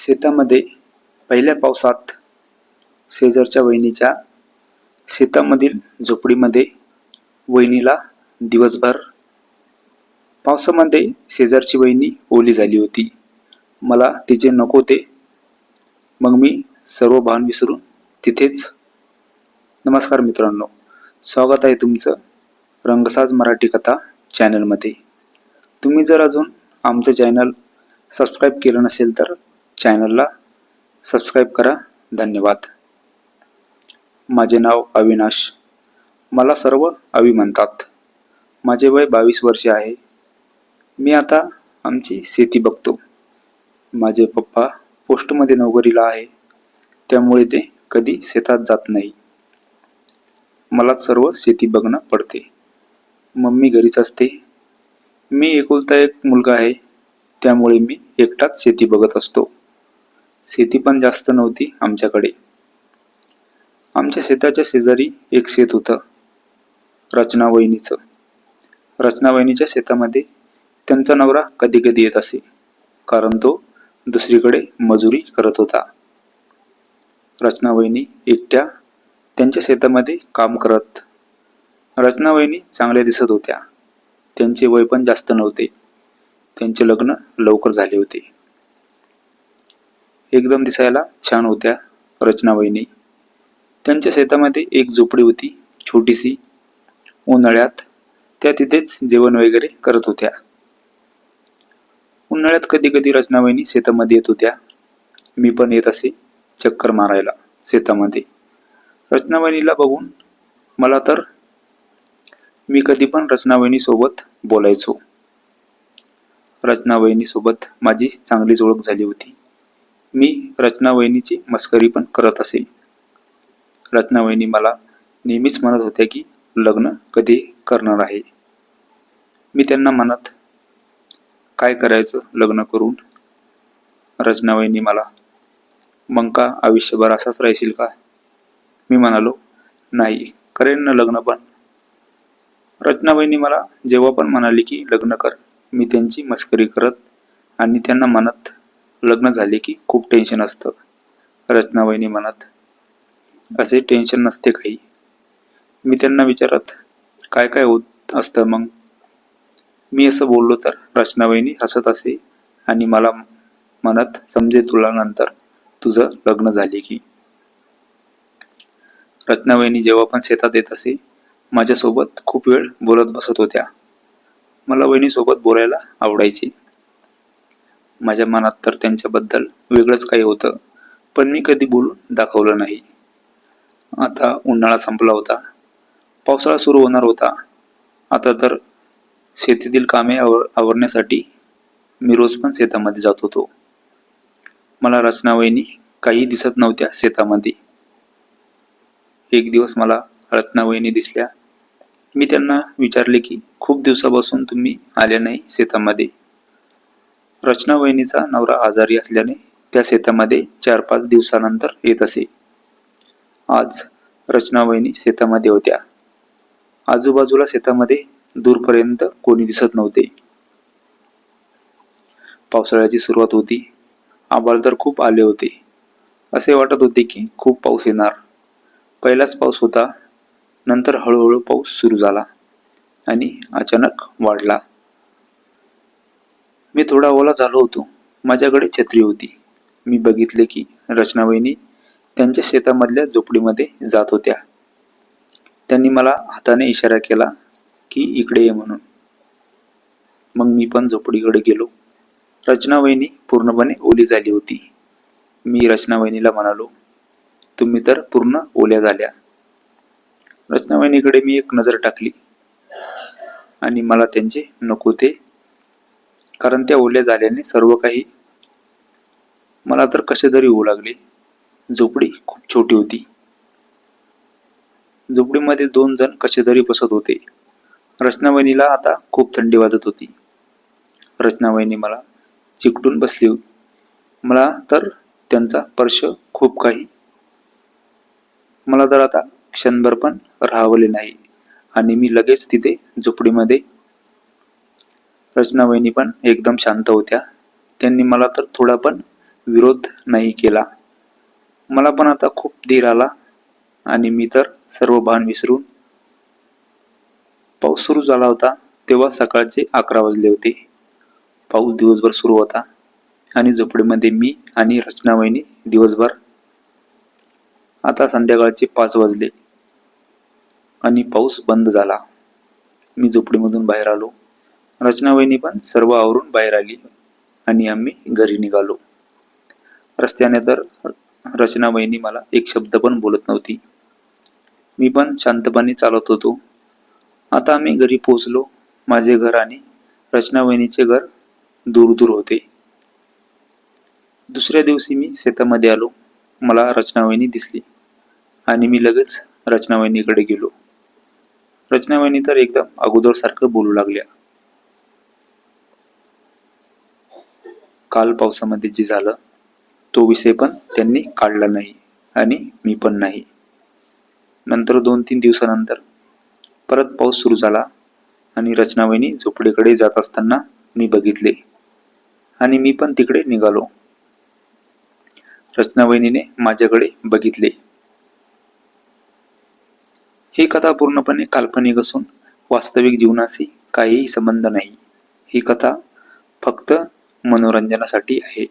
शेतामध्ये पहिल्या पावसात शेजारच्या वहिनीच्या शेतामधील झोपडीमध्ये वहिनीला दिवसभर पावसामध्ये शेजारची वहिनी ओली झाली होती. मला तिचे नको ते मग मी सर्व भान विसरून तिथेच नमस्कार मित्रांनो. स्वागत आहे तुमचं रंगसाज मराठी कथा चॅनलमध्ये. तुम्ही जर अजून आमचं चॅनल सबस्क्राईब केलं नसेल तर चॅनलला सबस्क्राईब करा. धन्यवाद. माझे नाव अविनाश. मला सर्व अवि म्हणतात. माझे वय बावीस वर्षे आहे. मी आता आमची शेती बघतो. माझे पप्पा पोस्टमध्ये नोकरीला आहे. त्यामुळे ते कधी शेतात जात नाही. मला सर्व शेती बघणं पडते. मम्मी घरीच असते. मी एकुलता एक मुलगा आहे. त्यामुळे मी एकटाच शेती बघत असतो. शेती पण जास्त नव्हती आमच्याकडे. आमच्या शेताच्या शेजारी एक शेत होतं रचना वहिनीचं रचना वहिनीच्या शेतामध्ये त्यांचा नवरा कधी कधी येत असे कारण तो दुसरीकडे मजुरी करत होता. रचना वहिनी एकट्या त्यांच्या शेतामध्ये काम करत. रचना वहिनी चांगल्या दिसत होत्या. त्यांचे वय पण जास्त नव्हते. त्यांचे लग्न लवकर झाले होते. एकदम दिसायला छान होत्या रचना वहिनी त्यांच्या शेतामध्ये एक झोपडी होती छोटीशी उन्हाळ्यात. त्या तिथेच जेवण वगैरे करत होत्या. उन्हाळ्यात कधी कधी रचना वहिनी शेतामध्ये येत होत्या. मी पण येत असे चक्कर मारायला शेतामध्ये. रचनावहिनीला बघून मला तर मी कधी पण रचनावहिनीसोबत बोलायचो. रचनावहिनीसोबत माझी चांगलीच ओळख झाली होती. मी रचनावहिनीची मस्करी पण करत असे रचनावहिनी मला नेहमीच म्हणत होत्या की लग्न कधी करणार आहे? मी त्यांना म्हणत काय करायचं लग्न करून? रचनावहिनी मला मग का आयुष्यभर असाच राहशील का? मी म्हणालो नाही करेन ना लग्न पण. रचनाबाईंनी मला जेव्हा पण म्हणाली की लग्न कर मी त्यांची मस्करी करत आणि त्यांना म्हणत लग्न झाले की खूप टेन्शन असतं. रचनावहिनी म्हणत असे टेन्शन नसते काही. मी त्यांना विचारत काय काय होत असतं मग? मी असं बोललो तर रचनावहिनी हसत असे आणि मला म्हणत समजे तुला नंतर तुझं लग्न झाले की. रचनावहिनी जेव्हा पण शेतात येत असे माझ्यासोबत खूप वेळ बोलत बसत होत्या. मला वहिनीसोबत बोलायला आवडायचे. माझ्या मनात तर त्यांच्याबद्दल वेगळंच काही होतं पण मी कधी बोलून दाखवलं नाही. आता उन्हाळा संपला होता. पावसाळा सुरू होणार होता. आता तर शेतीतील कामे आवर आवरण्यासाठी मी रोज पण शेतामध्ये जात होतो. मला रचनावहिनी काही दिसत नव्हत्या शेतामध्ये. एक दिवस मला रत्नावहिनी दिसल्या. मी त्यांना विचारले की खूप दिवसापासून तुम्ही आल्या नाही शेतामध्ये? रचना वहिनीचा नवरा आजारी असल्याने त्या शेतामध्ये चार पाच दिवसानंतर येत असे. आज रचना वहिनी शेतामध्ये होत्या. आजूबाजूला शेतामध्ये दूरपर्यंत कोणी दिसत नव्हते. पावसाळ्याची सुरुवात होती. आबाल तर खूप आले होते. असे वाटत होते की खूप पाऊस येणार. पहिलाच पाऊस होता. नंतर हळूहळू पाऊस सुरू झाला आणि अचानक वाढला. मी थोडा ओला झालो होतो. माझ्याकडे छत्री होती. मी बघितले की रचनावहिनी त्यांच्या शेतामधल्या झोपडीमध्ये जात होत्या. त्यांनी मला हाताने इशारा केला की इकडे ये म्हणून. मग मी पण झोपडीकडे गेलो. रचनावहिनी पूर्णपणे ओली झाली होती. मी रचनावहिनीला म्हणालो तुम्ही तर पूर्ण ओल्या झाल्या. रचनावहिनीकडे मी एक नजर टाकली आणि मला त्यांचे नको ते कारण त्या ओल्या झाल्याने सर्व काही मला तर कसे तरी होऊ लागले. झोपडी खूप छोटी होती. झोपडीमध्ये दोन जण कसे तरी बसत होते. रचनावहिनीला आता खूप थंडी वाजत होती. रचनावहिनी मला चिकटून बसली होती. मला तर त्यांचा स्पर्श खूप काही. मला तर आता क्षणभर पण राहावले नाही. आणि मी लगेच तिथे झोपडीमध्ये रचनावहिनी पण एकदम शांत होत्या. त्यांनी मला तर थोडा पण विरोध नाही केला. मला पण आता खूप धीर आला आणि मी तर सर्व भान विसरून पाऊस सुरू झाला होता तेव्हा सकाळचे अकरा वाजले होते. पाऊस दिवसभर सुरू होता आणि झोपडीमध्ये मी आणि रचनावहिनी दिवसभर आता संध्याकाळचे पाच वाजले आणि पाऊस बंद झाला. मी झोपडीमधून बाहेर आलो. रचनावहिनी पण सर्व आवरून बाहेर आली आणि आम्ही घरी निघालो. रस्त्याने तर रचनावहिनी मला एक शब्द पण बोलत नव्हती. मी पण शांतपणे चालत होतो. आता आम्ही घरी पोहोचलो. माझे घर आणि रचनावहिनीचे घर दूर दूर होते. दुसऱ्या दिवशी मी शेतामध्ये आलो. मला रचनावहिनी दिसली आणि मी लगेच रचनावहिनीकडे गेलो. रचनावहिनी तर एकदम अगोदरसारखं बोलू लागल्या. काल पावसामध्ये जे झालं तो विषय पण त्यांनी काढला नाही आणि मी पण नाही. नंतर दोन तीन दिवसानंतर परत पाऊस सुरू झाला आणि रचनावहिनी झोपडीकडे जात असताना मी बघितले आणि मी पण तिकडे निघालो. रचनावहिनीने माझ्याकडे बघितले. ही कथा पूर्णपणे काल्पनिक असून वास्तविक जीवनाशी काहीही संबंध नाही. ही कथा फक्त मनोरंजनासाठी आहे.